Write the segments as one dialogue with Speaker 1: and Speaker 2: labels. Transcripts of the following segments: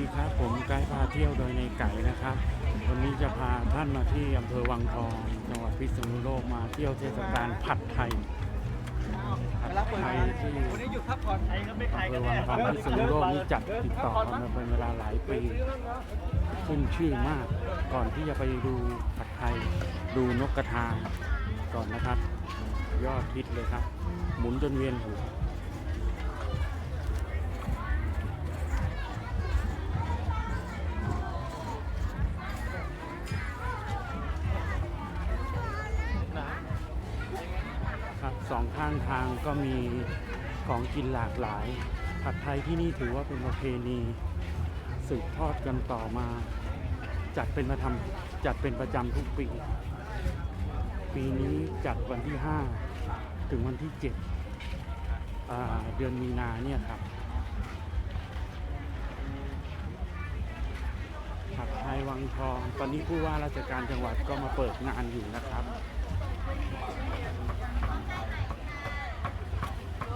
Speaker 1: ดีครับผมไกด์พาเที่ยวโดยในไก่นะครับ วันนี้จะพาท่านมาที่อำเภอวังทองจังหวัดพิษณุโลกมาเที่ยวเทศกาลผัดไทยผัดไทยที่
Speaker 2: วันนี้หยุดพักผ่อนไทยก็ไม่ไทย
Speaker 1: อำเภอวังทองพิษณุโลกนี่จัดติดต่อมาเป็นเวลาหลายปีขึ้นชื่อมากก่อนที่จะไปดูผัดไทยดูนกกระทาก่อนนะครับ ยอดฮิตเลยครับ หมุนจนเวียนหัว ครับสองข้างทางก็มีของกินหลากหลาย ผัดไทยที่นี่ถือว่าเป็นประเพณีสืบทอดกันต่อมา จัดเป็นประทำจัดเป็นประจำทุกปี ปีนี้จัดวันที่ 5 ถึงวันที่ 7 เดือนมีนาเนี่ยครับผัดไทยวังทอง ตอนนี้ผู้ว่าราชการจังหวัดก็มาเปิดงานอยู่นะครับ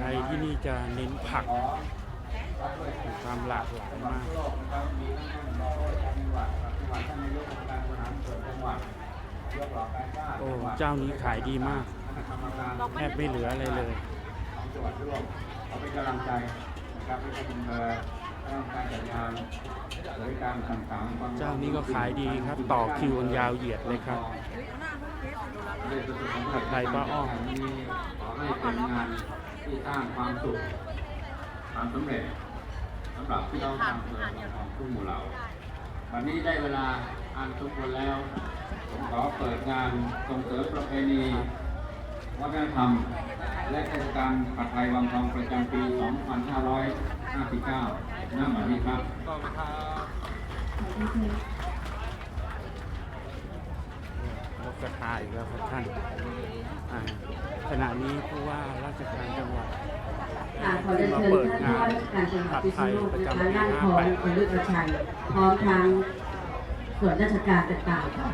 Speaker 1: ทยที่นี่จะเน้นผักมีความหลากหลายมากโอ้เจ้านี้ขายดีมากแทบไม่เหลืออะไรเลย
Speaker 3: จังหวัดร่วมขอเป็นกำลังใจนะครับให้กับอำเอให้การจัดงานบริการต่างๆ
Speaker 1: เจ้านี้ก็ขายดีครับ ต่อคิวกันยาวเหยียดเลยครับ ผัดไทยป้าอ้อม
Speaker 3: ขอให้เป็นงานที่สร้างความสุขความสำเร็จสำหรับพี่น้องชาวอำเภอของทุ่งหมู่เหล่า วันนี้ได้เวลาอันสมควรแล้วผมขอเปิดงานส่งเสริมประเพณีวัฒนธรรม และเทศกาลผัดไทยวังทองประจำปี 2559ณบัดนี้ครับ
Speaker 1: นกกระทาอีกแล้วครับท่านอ่าขณะนี้ผู้ว่าราชการจังหวัด
Speaker 4: ค่ะขอเรียนเชิญท่านผู้ว่าราชการจังหวัดพิษณุโลกนะคะนั่งคอคนลึกประชัยพร้อมทั้งส่วนราชการต่างๆค่ะ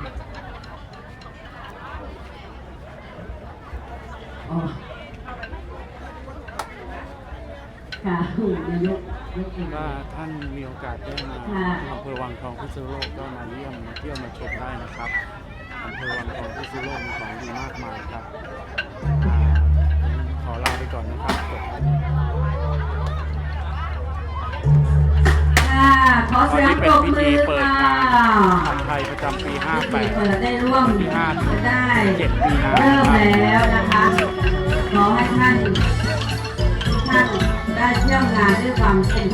Speaker 4: อ๋อค่ะนายกยกเอง
Speaker 1: ถ้าท่านมีโอกาสได้มา
Speaker 4: ค่ะ
Speaker 1: ที่อำเภอวังทองพิษณุโลกก็มาเยี่ยมมาเที่ยวมาชมได้นะครับ อำเภอวังทองพิษณุโลกมีของดีมากมายครับอ่าขอลาไปก่อนนะครับสวัสดีครับ
Speaker 4: ค่ะ ขอเสียงปรบมือค่ะ
Speaker 1: ผัดไทยประจำปี
Speaker 4: พิธีเปิด
Speaker 1: 58
Speaker 4: ได้ร่วม
Speaker 1: ที่ห้าถึง
Speaker 4: ได้
Speaker 1: เจ็ดมีนา
Speaker 4: เริ่มแล้วนะคะ ขอให้ท่านท่านได้เที่ยวงานด้วยความเป็น